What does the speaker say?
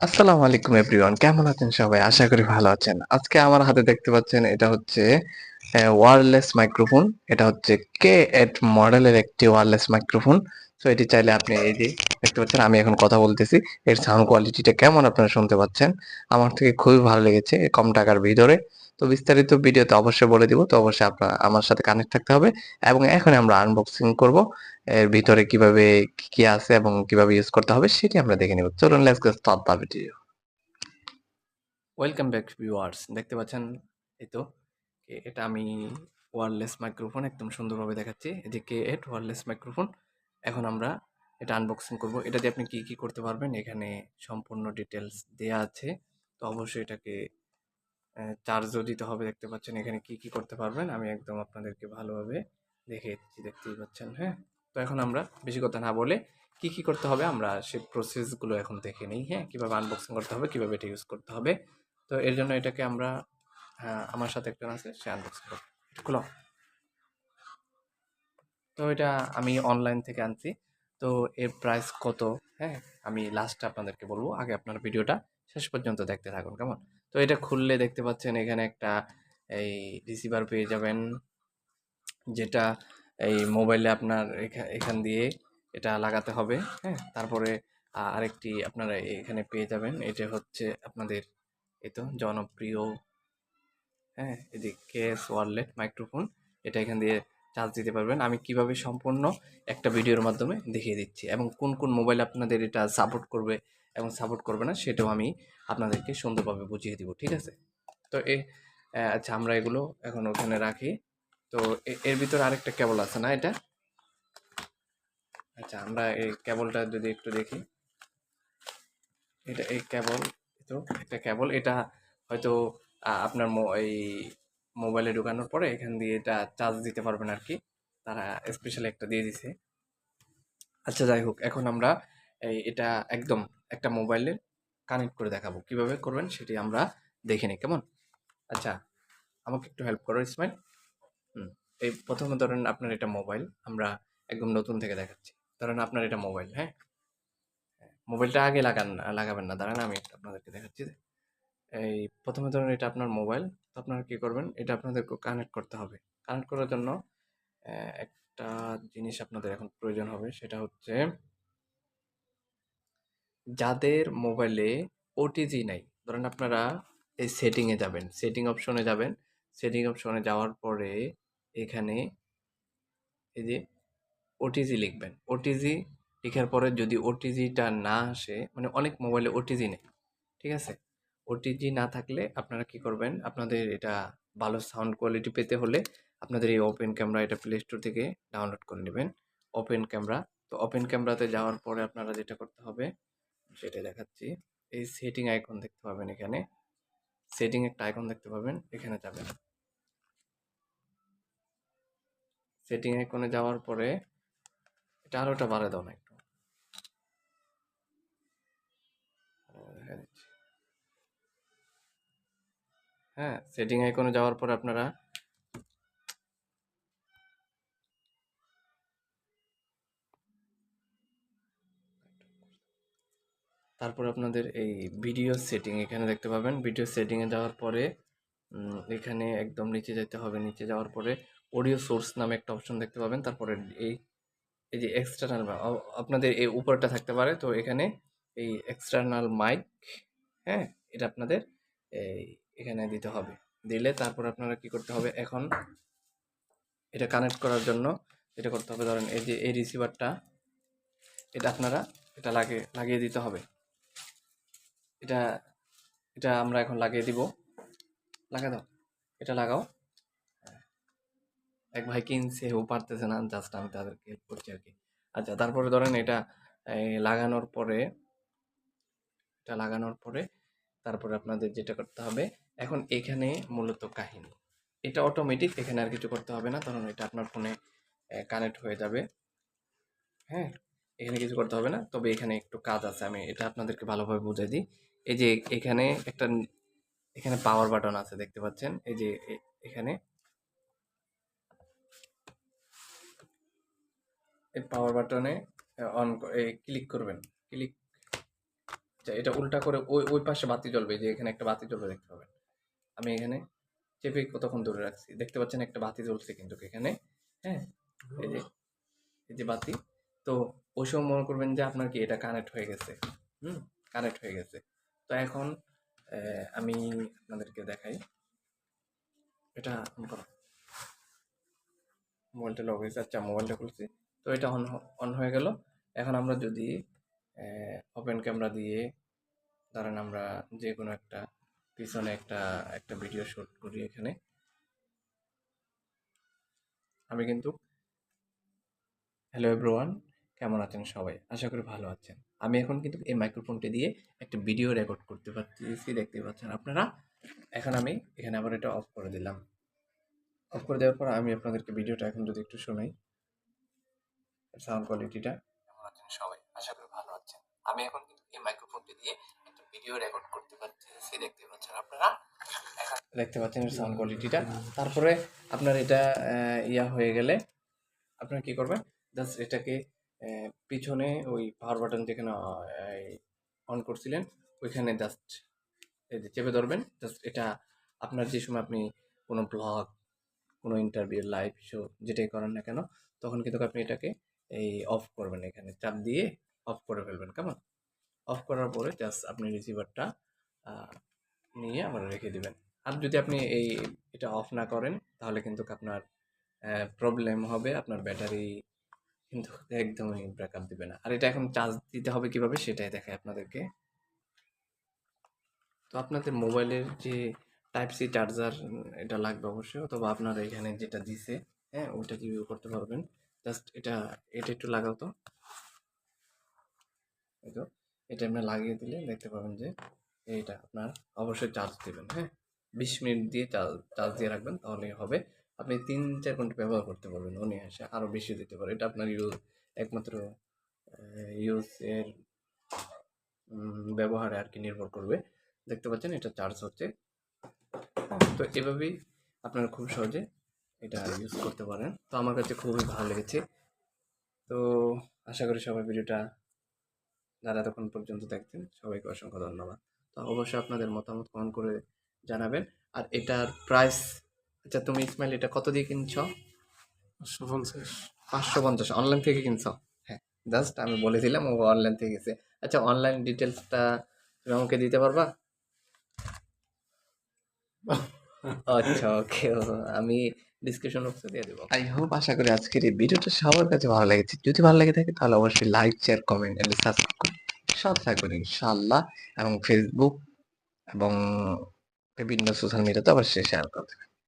আসসালামু আলাইকুম এভরিওয়ান, কেমন আছেন সবাই? আশা করি ভালো আছেন। আজকে আমার হাতে দেখতে পাচ্ছেন এটা হচ্ছে ওয়্যারলেস মাইক্রোফোন এটা হচ্ছে কে এট মডেলের একটি ওয়্যারলেস মাইক্রোফোন তো এটি চাইলে আপনি এই যে দেখতে পাচ্ছেন, আমি এখন কথা বলতেছি। এর সাউন্ড কোয়ালিটিটা কেমন আপনারা শুনতে পাচ্ছেন? আমার থেকে খুবই ভালো লেগেছে কম টাকার ভিতরে। তো, বিস্তারিত ভিডিওতে অবশ্যই বলে দিব। তো, অবশ্যই আপনার, আমার সাথে কানেক্ট থাকতে হবে। এবং এখন আমরা আনবক্সিং করব। এর ভিতরে কীভাবে কি আছে এবং কীভাবে ইউজ করতে হবে সেটি আমরা দেখে নেব। চলুন let's get start the video welcome back viewers দেখতে পাচ্ছেন? এই তো এটা আমি ওয়্যারলেস মাইক্রোফোন একদম সুন্দরভাবে দেখাচ্ছি। এদিকে এট ওয়্যারলেস মাইক্রোফোন এখন আমরা এটা আনবক্সিং করব। এটা দিয়ে আপনি কি কি করতে পারবেন এখানে সম্পূর্ণ ডিটেলস দেয়া আছে। তো অবশ্যই এটাকে চার্জও দিতে হবে দেখতে পাচ্ছেন এখানে কি কি করতে পারবেন আমি একদম আপনাদেরকে ভালোভাবে দেখে দিচ্ছি দেখতেই পাচ্ছেন হ্যাঁ? তো এখন আমরা বেশি কথা না বলে কি কি করতে হবে আমরা সেই প্রসেসগুলো এখন দেখে নিই হ্যাঁ? কীভাবে আনবক্সিং করতে হবে কীভাবে এটা ইউজ করতে হবে। তো এর জন্য এটাকে আমরা হ্যাঁ, আমার সাথে একজন আছে সে আনবক্সিং করবে। খুলো তো এটা আমি অনলাইন থেকে আনছি। তো এর প্রাইস কত? হ্যাঁ আমি লাস্টে আপনাদেরকে বলব। আগে আপনার ভিডিওটা শেষ পর্যন্ত দেখতে থাকুন, কেমন? তো এটা খুললে দেখতে পাচ্ছেন এখানে একটা এই রিসিভার পেয়ে যাবেন, যেটা এই মোবাইলে আপনার এখা- এখান দিয়ে এটা লাগাতে হবে হ্যাঁ? তারপরে আরেকটি আপনারা এখানে পেয়ে যাবেন। এটা হচ্ছে আপনাদের এই তো জনপ্রিয় হ্যাঁ এদিকে কেএস ওয়ারলেট মাইক্রোফোন এটা এখান দিয়ে চার্জ দিতে পারবেন। আমি কীভাবে সম্পূর্ণ একটা ভিডিওর মাধ্যমে দেখিয়ে দিচ্ছি এবং কোন কোন মোবাইল আপনাদের এটা সাপোর্ট করবে এবং সাপোর্ট করবে না, সেটাও আমি আপনাদেরকে সুন্দরভাবে বুঝিয়ে দিব, ঠিক আছে? তো এ আচ্ছা আমরা এগুলো এখন ওখানে রাখি। তো এর ভিতরে আরেকটা কেবল আছে না এটা? আচ্ছা আমরা এই কেবলটা যদি একটু দেখি। এটা এই কেবল তো একটা কেবল এটা হয়তো আপনার এই মোবাইলে ঢোকানোর পরে এখান দিয়ে এটা চার্জ দিতে পারবেন আর কি তারা স্পেশালি একটা দিয়ে দিছে। আচ্ছা যাই হোক, এখন আমরা এই এটা একদম একটা মোবাইলে কানেক্ট করে দেখাবো। কীভাবে করবেন সেটি আমরা দেখে নিই, কেমন? আচ্ছা আমাকে একটু হেল্প করো, ইসমাইল। হুম, এই প্রথমে ধরেন আপনার এটা মোবাইল, আমরা একদম নতুন থেকে দেখাচ্ছি। ধরেন আপনার এটা মোবাইল হ্যাঁ? মোবাইলটা আগে লাগান লাগাবেন না। দাঁড়ান, আমি আপনাদেরকে দেখাচ্ছি। এই প্রথমে ধরুন এটা আপনার মোবাইল, তো আপনারা কী করবেন? এটা আপনাদেরকে কানেক্ট করতে হবে। কানেক্ট করার জন্য একটা জিনিস আপনাদের এখন প্রয়োজন হবে, সেটা হচ্ছে যাদের মোবাইলে ওটিজি নাই, ধরেন আপনারা এই সেটিংয়ে যাবেন সেটিং অপশনে যাবেন সেটিং অপশনে যাওয়ার পরে এখানে এই যে ওটিজি লিখবেন। ওটিজি লেখার পরে যদি ওটিজিটা না আসে মানে অনেক মোবাইলে ওটিজি নেই, ঠিক আছে? ওটিজি না থাকলে আপনারা কি করবেন? আপনাদের এটা ভালো সাউন্ড কোয়ালিটি পেতে হলে আপনাদের এই ওপেন ক্যামেরা এটা প্লে স্টোর থেকে ডাউনলোড করে নেবেন। ওপেন ক্যামেরা তো ওপেন ক্যামেরাতে যাওয়ার পরে আপনারা যেটা করতে হবে, সেটা দেখাচ্ছি। এই সেটিং আইকন দেখতে পাবেন এখানে। সেটিং একটা আইকন দেখতে পাবেন, এখানে যাবেন। সেটিং আইকনে যাওয়ার পরে এটা আরোটা বাড়ে দাও না একটু আহ, দেখা দিচ্ছি হ্যাঁ সেটিং আইকনে যাওয়ার পরে আপনারা তারপর আপনাদের এই ভিডিও সেটিং এখানে দেখতে পাবেন। ভিডিও সেটিংয়ে যাওয়ার পরে এখানে একদম নিচে যেতে হবে। নিচে যাওয়ার পরে অডিও সোর্স নামে একটা অপশন দেখতে পাবেন। তারপরে এই এই যে এক্সটার্নাল আপনাদের এই উপরটা থাকতে পারে। তো এখানে এই এক্সটার্নাল মাইক হ্যাঁ এটা আপনাদের এই, এখানে দিতে হবে। দিলে তারপর আপনারা কি করতে হবে? এখন এটা কানেক্ট করার জন্য এটা করতে হবে, ধরেন এই যে, এই রিসিভারটা এটা আপনারা, এটা লাগে, লাগিয়ে দিতে হবে। এটা এটা আমরা এখন লাগিয়ে দিব। লাগা দাও। এটা লাগাও। এক ভাই কিনছে, ও পারতেছে না। জাস্ট আমি তাদেরকে হেল্প করছি আর কি। আচ্ছা তারপরে ধরেন এটা লাগানোর পরে, এটা লাগানোর পরে তারপরে আপনাদের যেটা করতে হবে, এখন এখানে মূলত কাহিনী। এটা অটোমেটিক এখানে আর কিছু করতে হবে না, কারণ এটা আপনার ফোনে কানেক্ট হয়ে যাবে। হ্যাঁ? এখানে কিছু করতে হবে না, তবে এখানে একটু কাজ আছে, আমি এটা আপনাদেরকে ভালোভাবে বুঝাই দিই। এই যে এখানে একটা, এখানে পাওয়ার বাটন আছে, দেখতে পাচ্ছেন? এই যে এখানে এই পাওয়ার বাটনে অন ক্লিক করবেন। ক্লিক এটা উল্টা করে ওই ওই পাশে বাতি জ্বলবে, যে এখানে একটা বাতি জ্বলবে দেখতে পাবেন। আমি এখানে চেপে কতক্ষণ দূরে রাখছি? দেখতে পাচ্ছেন একটা বাতি জ্বলছে কিন্তু এখানে হ্যাঁ? এই যে এই যে বাতি। তো ওই সময় মনে করবেন যে আপনার কি এটা কানেক্ট হয়ে গেছে? হুম কানেক্ট হয়ে গেছে। তো এখন আমি আপনাদেরকে দেখাই। এটা মোবাইলটা লগ হয়েছে আচ্ছা মোবাইলটা খুলছি। তো এটা অন অন হয়ে গেল। এখন আমরা যদি ওপেন ক্যামেরা দিয়ে ধরেন আমরা যে কোনো একটা, পিছনে একটা একটা ভিডিও শুট করি এখানে। আমি কিন্তু হ্যালো এভরিওয়ান কেমন আছেন সবাই? আশা করি ভালো আছেন। আমি এখন কিন্তু এই মাইক্রোফোনটি দিয়ে একটা ভিডিও রেকর্ড করতে পারতেছি, দেখতে পাচ্ছেন আপনারা। এখন আমি এখানে আবার এটা অফ করে দিলাম। অফ করে দেওয়ার পর আমি আপনাদেরকে ভিডিওটা এখন যদি একটু শোনাই সাউন্ড কোয়ালিটিটা কেমন আছেন সবাই? আশা করি আমি এখন কিন্তু এই মাইক্রোফোনটি দিয়ে একটা ভিডিও রেকর্ড করতে পারতেছি দেখতে পাচ্ছেন আপনারা? দেখতে পাচ্ছেন সাউন্ড কোয়ালিটিটা তারপরে আপনার এটা ইয়া হয়ে গেলে আপনারা কি করবেন? জাস্ট এটাকে পিছনে ওই পাওয়ার বাটন যেখানে অন করছিলেন ওইখানে জাস্ট এই যে চেপে ধরবেন। জাস্ট এটা আপনার যে সময় আপনি কোনো ব্লগ কোনো ইন্টারভিউ লাইভ শো যেটাই করেন না কেন তখন কিন্তু আপনি এটাকে এই অফ করবেন এখানে। চাপ দিয়ে অফ করে ফেলবেন, কেমন? অফ করার পরে জাস্ট আপনি রিসিভারটা নিয়ে আবার রেখে দিবেন। আর যদি আপনি এই, এটা অফ না করেন, তাহলে কিন্তু আপনার প্রবলেম হবে, আপনার ব্যাটারি কিন্তু একদমই ব্রেকআপ দিবে না। আর এটা এখন চার্জ দিতে হবে কীভাবে, সেটাই দেখায় আপনাদেরকে। তো আপনাদের মোবাইলের যে টাইপ সি চার্জার এটা লাগবে অবশ্যই, অথবা আপনারা এখানে যেটা দিছে হ্যাঁ ওটা ইউজ করতে পারবেন? জাস্ট এটা এটা একটু লাগাও তো। এই তো এটা আপনি লাগিয়ে দিলে দেখতে পাবেন যে এইটা আপনার অবশ্যই চার্জ দিবেন হ্যাঁ? বিশ মিনিট দিয়ে চার্জ চার্জ দিয়ে রাখবেন তাহলেই হবে। আপনি তিন, চার ঘণ্টা ব্যবহার করতে পারবেন উনি অনায়াসে আরও বেশি দিতে পারে এটা আপনার ইউজ একমাত্র ইউজ এর ব্যবহারে আর কি নির্ভর করবে। দেখতে পাচ্ছেন এটা চার্জ হচ্ছে। তো এভাবেই আপনারা খুব সহজে এটা ইউজ করতে পারেন। তো আমার কাছে খুবই ভালো লেগেছে। তো আশা করি সবাই ভিডিওটা যারা এতক্ষণ পর্যন্ত দেখছেন সবাইকে অসংখ্য ধন্যবাদ। তো অবশ্যই আপনাদের মতামত কমেন্ট করে জানাবেন। আর এটার প্রাইস আচ্ছা তুমি ইসমাইল এটা কত দিয়ে কিনছ? পাঁচশো পঞ্চাশ। পাঁচশো পঞ্চাশ অনলাইন থেকে কিনছ? হ্যাঁ জাস্ট আমি বলে দিলাম ও অনলাইন থেকে গেছে। আচ্ছা অনলাইন ডিটেলসটা তুমি আমাকে দিতে পারবা? আচ্ছা ওকে আমি ডিসক্রিপশন বক্সে দিয়ে দেবো। আই হোপ আশা করি আজকের এই ভিডিওটা সবার কাছে ভালো লেগেছে। যদি ভালো লাগে থাকে, তাহলে অবশ্যই like share comment and subscribe করুন সাথে থাকবেন ইনশাআল্লাহ। এবং ফেসবুক এবং বিভিন্ন সোশ্যাল মিডিয়াতে অবশ্যই শেয়ার করতে